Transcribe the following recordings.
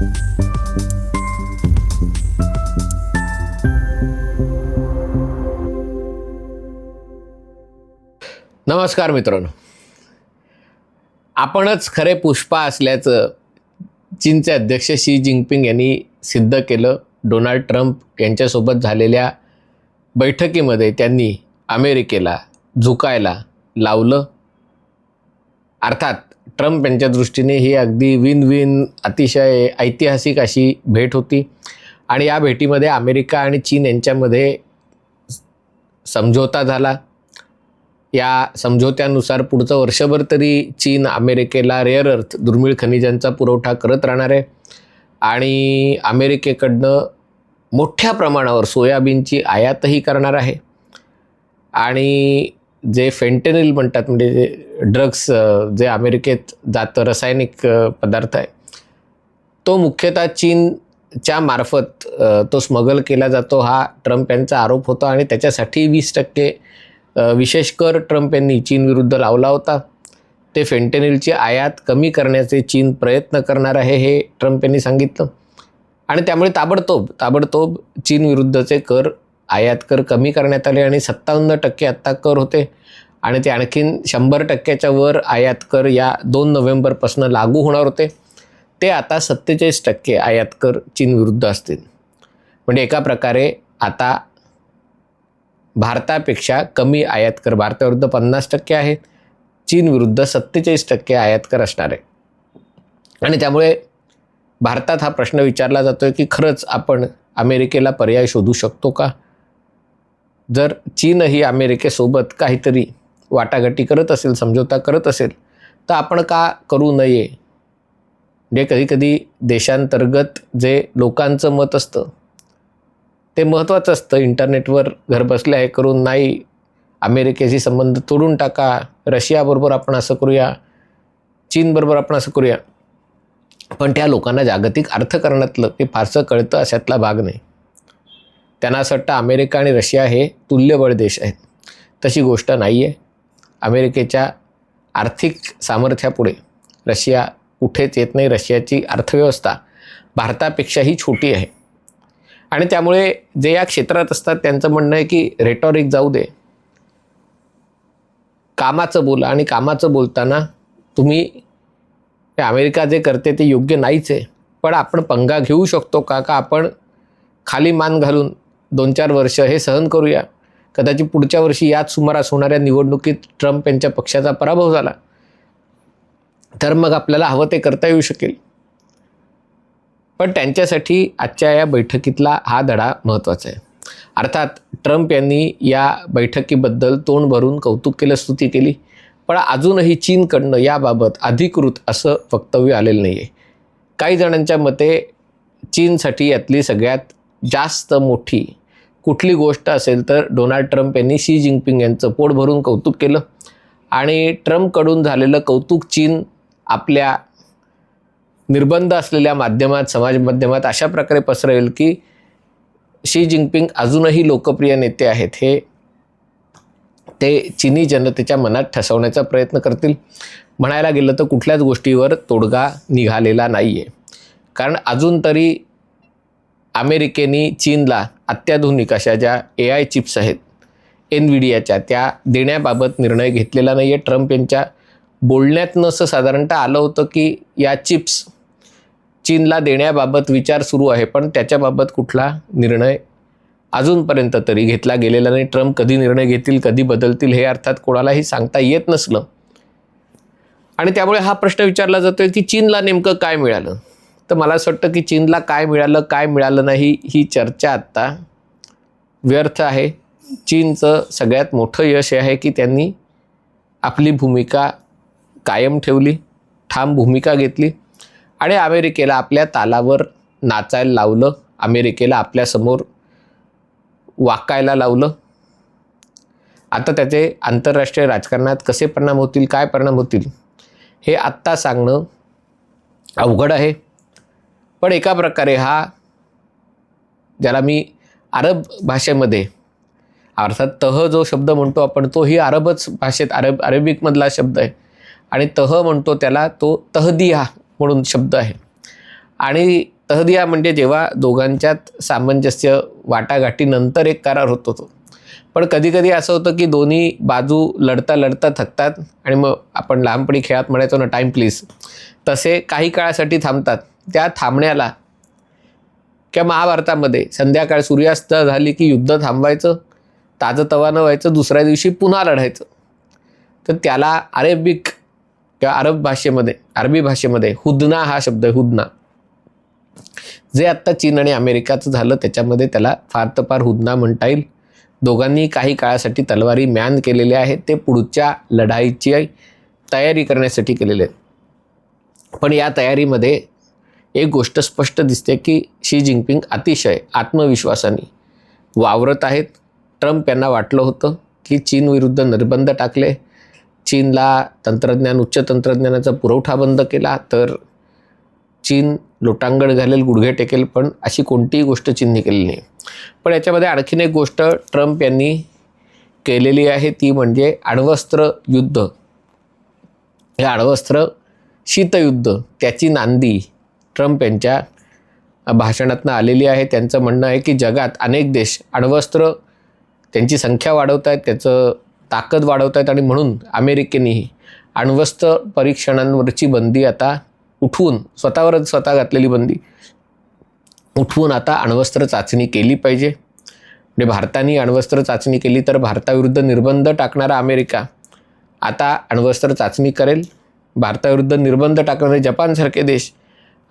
नमस्कार मित्रांनो. आपणच खरे पुष्पा असल्याचं चीनचे अध्यक्ष शी जिनपिंग यांनी सिद्ध केलं. डोनाल्ड ट्रम्प यांच्यासोबत झालेल्या बैठकीमध्ये त्यांनी अमेरिकेला झुकायला लावलं. अर्थात ट्रम्प यांच्या दृष्टीने ही अगदी विन विन अतिशय ऐतिहासिक अशी भेट होती. आणि या भेटीमध्ये अमेरिका आणि चीन यांच्यामध्ये समझोता झाला. या समझोत्यानुसार पुढचं वर्षभर तरी चीन अमेरिकेला रेअर अर्थ दुर्मिळ खनिजांचा पुरवठा करत राहणार आहे. आणि अमेरिकेकडनं मोठ्या प्रमाणावर सोयाबीनची आयातही करणार आहे. आणि जे फेंटेनिल म्हणतात म्हणजे जे ड्रग्स जे अमेरिकेत जातं रासायनिक पदार्थ आहे तो मुख्यतः चीनच्या मार्फत तो स्मगल केला जातो. हा ट्रम्प यांचा आरोप होता आणि त्याच्यासाठी वीस टक्के विशेष कर ट्रम्प यांनी चीनविरुद्ध लावला होता. ते फेंटेनिलची आयात कमी करण्याचे चीन प्रयत्न करणार आहे हे ट्रम्प यांनी सांगितलं. आणि त्यामुळे ताबडतोब ताबडतोब चीनविरुद्धचे कर आयात कर कमी करण्यात आले आणि सत्तावन्न टक्के आत्ता कर होते. आणि ते आणखीन शंभर टक्क्याच्या वर आयात कर या दोन नोव्हेंबरपासून लागू होणार होते. ते आता सत्तेचाळीस टक्के आयात कर चीनविरुद्ध असतील. म्हणजे एका प्रकारे आता भारतापेक्षा कमी आयात कर भारताविरुद्ध पन्नास टक्के आहे. चीनविरुद्ध सत्तेचाळीस टक्के आयात कर असणार आहे. आणि त्यामुळे भारतात हा प्रश्न विचारला जातो आहे की खरंच आपण अमेरिकेला पर्याय शोधू शकतो का? जर चीनही अमेरिकेसोबत काहीतरी वाटाघाटी करत असेल समझोता करत असेल तर आपण का करू नये? म्हणजे कधीकधी देशांतर्गत जे लोकांचं मत असतं ते महत्त्वाचं असतं. इंटरनेटवर घरबसल्या हे करून नाही अमेरिकेशी संबंध तोडून टाका रशियाबरोबर आपण असं करूया चीनबरोबर आपण असं करूया. पण त्या लोकांना जागतिक अर्थकारणातलं ते फारसं कळतं अशातला भाग नाही. त्यांना असं वाटतं अमेरिका आणि रशिया हे तुल्यबळ देश आहेत. तशी गोष्ट नाही आहे अमेरिकेच्या आर्थिक सामर्थ्यापुढे रशिया कुठेच येत नाही. रशियाची अर्थव्यवस्था भारतापेक्षाही छोटी आहे. आणि त्यामुळे जे या क्षेत्रात असतात त्यांचं म्हणणं आहे की रेटॉरिक जाऊ दे. कामाचं बोला आणि कामाचं बोलताना तुम्ही अमेरिका जे करते ते योग्य नाहीच आहे. पण आपण पंगा घेऊ शकतो का? का आपण खाली मान घालून दोन चार वर्ष हे सहन करूया. कदाचित पुढच्या वर्षी याच सुमारास होणाऱ्या निवडणुकीत ट्रम्प यांच्या पक्षाचा पराभव झाला. तर मग आपल्याला हवं ते करता येऊ शकेल. पण त्यांच्यासाठी आजच्या या बैठकीतला हा धडा महत्त्वाचा आहे. अर्थात ट्रम्प यांनी या बैठकीबद्दल तोंड भरून कौतुक केलं स्तुती केली. पण अजूनही चीनकडनं याबाबत अधिकृत असं वक्तव्य आलेलं नाही आहे काही जणांच्या मते चीनसाठी यातली सगळ्यात जास्त मोठी कुठली गोष्ट असेल तर डोनाल्ड ट्रम्प यांनी शी जिनपिंग यांचं पोट भरून कौतुक केलं. आणि ट्रम्पकडून झालेलं कौतुक चीन आपल्या निर्बंध असलेल्या माध्यमात समाज माध्यमात अशा प्रकारे पसरवेल की शी जिनपिंग अजूनही लोकप्रिय नेते आहेत हे ते चिनी जनतेच्या मनात ठसवण्याचा प्रयत्न करतील. म्हणायला गेलं तर कुठल्याच गोष्टीवर तोडगा निघालेला नाही आहे कारण अजून तरी अमेरिकेने चीनला अत्याधुनिक अशा ज्या ए आय चिप्स आहेत एनविडियाच्या त्या देण्याबाबत निर्णय घेतलेला नाही आहे ट्रम्प यांच्या बोलण्यातनं असं साधारणतः आलं होतं की या चिप्स चीनला देण्याबाबत विचार सुरू आहे पण त्याच्याबाबत कुठला निर्णय अजूनपर्यंत तरी घेतला गेलेला नाही. ट्रम्प कधी निर्णय घेतील कधी बदलतील हे अर्थात कोणालाही सांगता येत नसलं. आणि त्यामुळे हा प्रश्न विचारला जातोय की चीनला नेमकं काय मिळालं? तर मला असं वाटतं की चीनला काय मिळालं काय मिळालं नाही ही चर्चा आत्ता व्यर्थ आहे. चीनचं सगळ्यात मोठं यश हे आहे की त्यांनी आपली भूमिका कायम ठेवली ठाम भूमिका घेतली आणि अमेरिकेला आपल्या तालावर नाचायला लावलं अमेरिकेला आपल्यासमोर वाकायला लावलं. आता त्याचे आंतरराष्ट्रीय राजकारणात कसे परिणाम होतील काय परिणाम होतील हे आत्ता सांगणं अवघड आहे. पण एका प्रकारे हा ज्याला मी अरब भाषेमध्ये अर्थात तह जो शब्द म्हणतो आपण तोही अरबच भाषेत अरब अरेबिकमधला शब्द आहे. आणि तह म्हणतो त्याला तो तहदिया म्हणून शब्द आहे. आणि तहदिया म्हणजे जेव्हा दोघांच्यात सामंजस्य वाटाघाटीनंतर एक करार होतो तो पण कधीकधी असं होतं की दोन्ही बाजू लढता लढता थकतात आणि मग आपण लहानपणी खेळात म्हणायचो ना टाईम प्लीज तसे काही काळासाठी थांबतात. त्या थांबण्याला. किंवा महाभारतामध्ये संध्याकाळ सूर्यास्त झाली की युद्ध थांबवायचं? ताजं तवानं व्हायचं दुसऱ्या दिवशी पुन्हा लढायचं. तर त्याला अरेबिक किंवा अरब भाषेमध्ये अरबी भाषेमध्ये हुदना हा शब्द आहे हुदना. जे आत्ता चीन आणि अमेरिकाचं झालं त्याच्यामध्ये त्याला फार तर फार हुदना म्हणता येईल. दोघांनी काही काळासाठी तलवारी मॅन केलेले आहेत ते पुढच्या लढाईची तयारी करण्यासाठी केलेले आहेत पण या तयारीमध्ये एक गोष्ट स्पष्ट दिसते की शी जिनपिंग अतिशय आत्मविश्वासाने. वावरत आहेत. ट्रम्प यांना वाटलं होतं की चीनविरुद्ध निर्बंध टाकले. चीनला तंत्रज्ञान उच्च तंत्रज्ञानाचा पुरवठा बंद केला तर चीन लोटांगण घालेल गुडघे टेकेल पण अशी कोणतीही गोष्ट चीनने केली नाही. पण याच्यामध्ये आणखीन एक गोष्ट ट्रम्प यांनी केलेली आहे ती म्हणजे अण्वस्त्र युद्ध. हे अण्वस्त्र शीतयुद्ध त्याची नांदी ट्रम्प यांच्या भाषणातनं आलेली आहे. त्यांचं म्हणणं आहे की जगात अनेक देश अण्वस्त्र त्यांची संख्या वाढवत आहेत त्याचं ताकद वाढवत आहेत आणि म्हणून अमेरिकेनेही अण्वस्त्र परीक्षणांवरची बंदी आता उठवून स्वतःवरच स्वतः घातलेली बंदी उठवून आता अण्वस्त्र चाचणी केली पाहिजे. म्हणजे भारताने अण्वस्त्र चाचणी केली तर भारताविरुद्ध निर्बंध टाकणारा अमेरिका आता अण्वस्त्र चाचणी करेल. भारताविरुद्ध निर्बंध टाकणारे जपानसारखे देश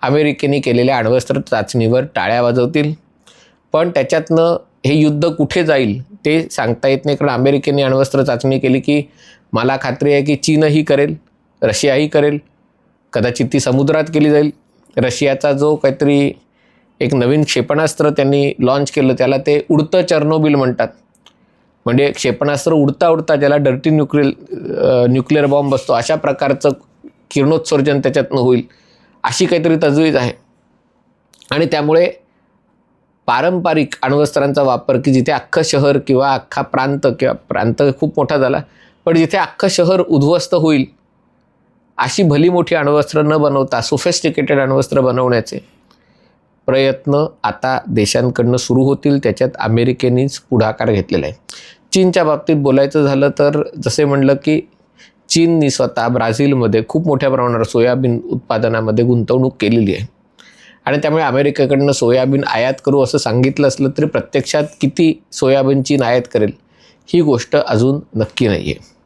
अमेरिकेने केलेल्या अण्वस्त्र चाचणीवर टाळ्या वाजवतील. पण त्याच्यातनं हे युद्ध कुठे जाईल ते सांगता येत नाही. कारण अमेरिकेने अण्वस्त्र चाचणी केली की मला खात्री आहे की चीनही करेल रशियाही करेल कदाचित ती समुद्रात केली जाईल. रशियाचा जो काहीतरी एक नवीन क्षेपणास्त्र त्यांनी लॉन्च केलं त्याला ते उडतं चर्नोबिल म्हणतात. म्हणजे क्षेपणास्त्र उडता उडता ज्याला डर्टी न्यूक्लिअर न्यूक्लिअर बॉम्ब असतो अशा प्रकारचं किरणोत्सर्जन त्याच्यातनं होईल. अशी काहीतरी तजवीज आहे. आणि त्यामुळे पारंपरिक अण्वस्त्रांचा वापर की जिथे अख्खं शहर किंवा अख्खा प्रांत किंवा प्रांत खूप मोठा झाला पण जिथे अख्खं शहर उद्ध्वस्त होईल अशी भली मोठी अण्वस्त्र न बनवता सोफेस्टिकेटेड अण्वस्त्र बनवण्याचे प्रयत्न आता देशांकडनं सुरू होतील त्याच्यात अमेरिकेनेच पुढाकार घेतलेला आहे. चीनच्या बाबतीत बोलायचं झालं तर जसे म्हणलं की चीननी स्वतः ब्राझीलमध्ये खूप मोठ्या प्रमाणावर सोयाबीन उत्पादनामध्ये गुंतवणूक केलेली आहे. आणि त्यामुळे अमेरिकेकडनं सोयाबीन आयात करू असं सांगितलं असलं तरी प्रत्यक्षात किती सोयाबीन चीन आयात करेल ही गोष्ट अजून नक्की नाही आहे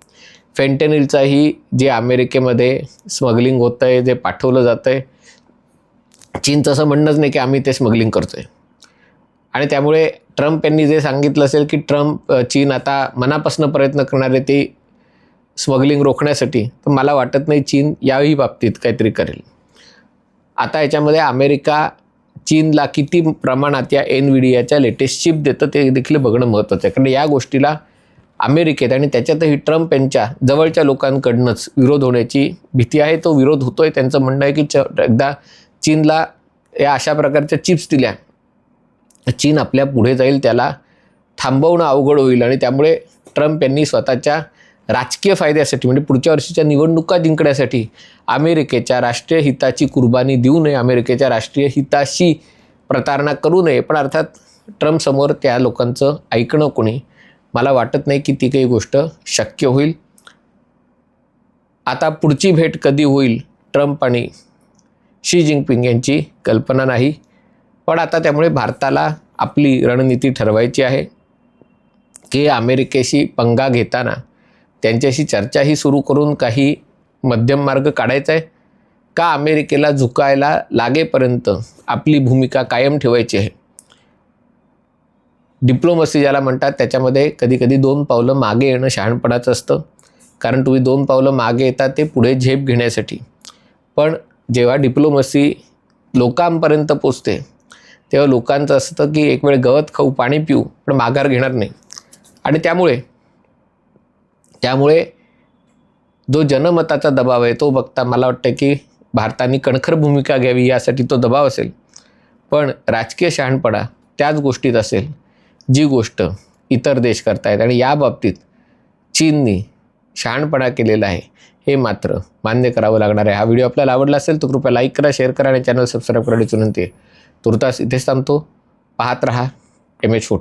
फेंटेनिलचाही जे अमेरिकेमध्ये स्मगलिंग होतं आहे जे पाठवलं जातं आहे चीनचं असं म्हणणंच नाही की आम्ही ते स्मगलिंग करतो आहे आणि त्यामुळे ट्रम्प यांनी जे सांगितलं असेल की ट्रम्प चीन आता मनापासून प्रयत्न करणार आहे ते स्मगलिंग रोखण्यासाठी तर मला वाटत नाही चीन याही बाबतीत काहीतरी करेल. आता याच्यामध्ये अमेरिका चीनला किती प्रमाणात या एन विडियाच्या लेटेस्ट चिप देतं ते देखील बघणं महत्त्वाचं आहे. कारण या गोष्टीला अमेरिकेत आणि त्याच्यातही ट्रम्प यांच्या जवळच्या लोकांकडनंच विरोध होण्याची भीती आहे तो विरोध होतो आहे त्यांचं म्हणणं आहे की च एकदा चीनला या अशा प्रकारच्या चिप्स दिल्या चीन आपल्या पुढे जाईल त्याला थांबवणं अवघड होईल आणि त्यामुळे ट्रम्प यांनी स्वतःच्या राजकीय फायद्यासाठी म्हणजे पुढच्या वर्षीच्या निवडणुका जिंकण्यासाठी अमेरिकेच्या राष्ट्रीय हिताची कुर्बानी देऊ नये अमेरिकेच्या राष्ट्रीय हिताशी प्रतारणा करू नये. पण अर्थात ट्रम्पसमोर त्या लोकांचं ऐकणं कोणी? मला वाटत नाही की ती काही गोष्ट शक्य होईल. आता पुढची भेट कधी होईल? ट्रम्प आणि शी जिनपिंग यांची कल्पना नाही. पण आता त्यामुळे भारताला आपली रणनीती ठरवायची आहे. की अमेरिकेशी पंगा घेताना त्यांच्याशी चर्चाही सुरू करून काही मध्यम मार्ग काढायचा आहे का अमेरिकेला झुकायला लागेपर्यंत आपली भूमिका कायम ठेवायची आहे? डिप्लोमसी ज्याला म्हणतात त्याच्यामध्ये कधीकधी दोन पावलं मागे येणं शहाणपणाचं असतं. कारण तुम्ही दोन पावलं मागे येता ते पुढे झेप घेण्यासाठी. पण जेव्हा डिप्लोमसी लोकांपर्यंत पोचते तेव्हा लोकांचं असतं की एक वेळ गवत खाऊ पाणी पिऊ पण माघार घेणार नाही. आणि त्यामुळे त्यामुळे जो जनमताचा दबाव आहे तो बघता मला वाटतं की भारताने कणखर भूमिका घ्यावी यासाठी तो दबाव असेल. पण राजकीय शहाणपणा त्याच गोष्टीत असेल जी गोष्ट इतर देश करतायत आणि या बाबतीत चीननी शहाणपणा केलेला आहे हे मात्र मान्य करावं लागणार आहे. हा व्हिडिओ आपल्याला आवडला असेल तर कृपया लाईक करा शेअर करा आणि चॅनल सबस्क्राईब करण्याची विनंती आहे. तुर्तास इथेच थांबतो. पाहत रहा. M H fort.